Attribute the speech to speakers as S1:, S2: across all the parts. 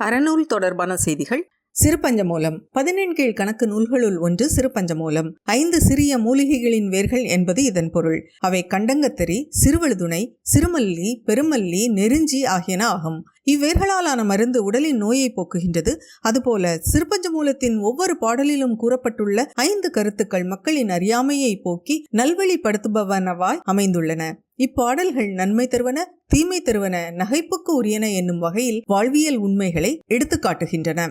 S1: அறநூல் தொடர்பான செய்திகள். சிறுபஞ்சமூலம். பதினெண் கீழ் கணக்கு நூல்களுள் ஒன்று சிறுபஞ்சமூலம். ஐந்து சிறிய மூலிகைகளின் வேர்கள் என்பது இதன் பொருள். அவை கண்டங்கத்தறி சிறுவழுதுணை சிறுமல்லி பெருமல்லி நெருஞ்சி ஆகியன ஆகும். இவ்வேர்களாலான மருந்து உடலின் நோயை போக்குகின்றது. அதுபோல சிறுபஞ்சமூலத்தின் ஒவ்வொரு பாடலிலும் கூறப்பட்டுள்ள ஐந்து கருத்துக்கள் மக்களின் அறியாமையை போக்கி நல்வழிப்படுத்துபவனவாய் அமைந்துள்ளன. இப்பாடல்கள் நன்மை தருவன தீமை தருவன நகைப்புக்கு உரியன என்னும் வகையில் வாழ்வியல் உண்மைகளை எடுத்துக்காட்டுகின்றன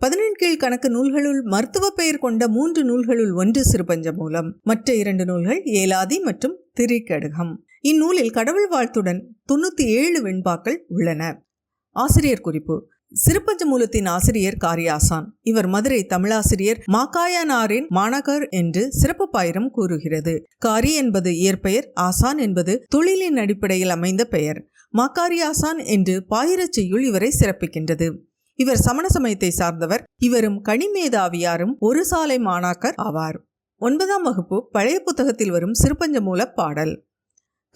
S1: பதினெண்கீழ் கணக்கு நூல்களுள் மருத்துவ பெயர் கொண்ட மூன்று நூல்களுள் ஒன்று சிறுபஞ்ச மூலம் மற்ற இரண்டு நூல்கள் ஏலாதி மற்றும் திரிக்கடுகம் இந்நூலில் கடவுள் வாழ்த்துடன் தொண்ணூத்தி ஏழு வெண்பாக்கள் உள்ளன. ஆசிரியர் குறிப்பு சிறுபஞ்சமூலத்தின் ஆசிரியர் காரியாசான் இவர் மதுரை தமிழாசிரியர் மாக்காயனாரின் மாணகர் என்று சிறப்பு பாயிரம் கூறுகிறது. காரி என்பது இயற்பெயர் ஆசான் என்பது தொழிலின் அடிப்படையில் அமைந்த பெயர். மாக்காரியாசான் என்று பாயிரச் செய்யுள் இவரை சிறப்பிக்கின்றது. இவர் சமண சமயத்தை சார்ந்தவர். இவரும் கனிமேதாவியாரும் ஒரு சாலை மாணாக்கர் ஆவார். ஒன்பதாம் வகுப்பு பழைய புத்தகத்தில் வரும் சிறுபஞ்ச மூல பாடல்.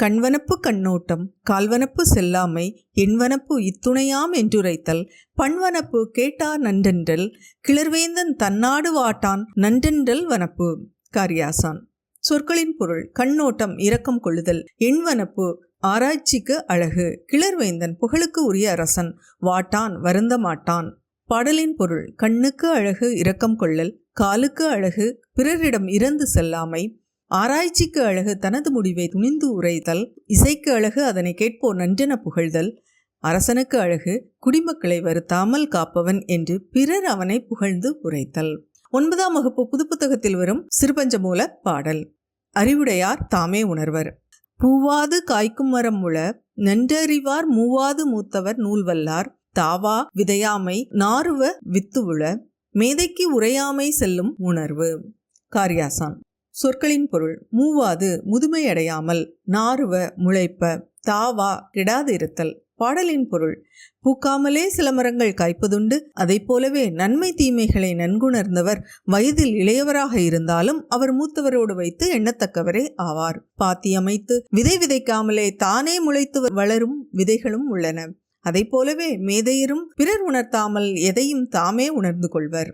S1: கண்வனப்பு கண்ணோட்டம் கால்வனப்பு செல்லாமை எண்வனப்பு இத்துணையாம் என்றுரைத்தல் பண்வனப்பு கேட்டார் நன்றென்றல் கிளர்வேந்தன் தன்னாடு வாட்டான் நன்றென்றல் வனப்பு. காரியாசான். சொற்களின் பொருள் கண்ணோட்டம் இரக்கம் கொள்ளுதல் எண்வனப்பு ஆராய்ச்சிக்கு அழகு கிளர்வேந்தன் புகழுக்கு உரிய அரசன் வாட்டான் வருந்த மாட்டான். பாடலின் பொருள் கண்ணுக்கு அழகு இரக்கம் கொள்ளல் காலுக்கு அழகு பிறரிடம் இறந்து செல்லாமை ஆராய்ச்சிக்கு அழகு தனது முடிவை துணிந்து உரைத்தல் இசைக்கு அழகு அதனை கேட்போர் நன்றென புகழ்தல் அரசனுக்கு அழகு குடிமக்களை வருத்தாமல் காப்பவன் என்று பிறர் அவனை புகழ்ந்து உரைத்தல். ஒன்பதாம் வகுப்பு புது புத்தகத்தில் வரும் சிறுபஞ்சமூல பாடல். அறிவுடையார் தாமே உணர்வர். பூவாது காய்க்கும் மரம் உள நன்றறிவார் மூவாது மூத்தவர் நூல்வல்லார் தாவா விதையாமை நாருவ வித்து உள மேதைக்கு உரையாமை செல்லும் உணர்வு. காரியாசான். சொற்களின் பொருள். மூவாது முதுமையடையாமல் நாறுவ முளைப்ப தாவா கிடாதிருத்தல் பாடலின் பொருள். பூக்காமலே சில மரங்கள் காய்ப்பதுண்டு அதை போலவே நன்மை தீமைகளை நன்குணர்ந்தவர் வயதில் இளையவராக இருந்தாலும் அவர் மூத்தவரோடு வைத்து எண்ணத்தக்கவரே ஆவார். பாத்தி அமைத்து விதை விதைக்காமலே தானே முளைத்து வளரும் விதைகளும் உள்ளன. அதை போலவே மேதையரும் பிறர் உணர்த்தாமல் எதையும் தாமே உணர்ந்து கொள்வர்.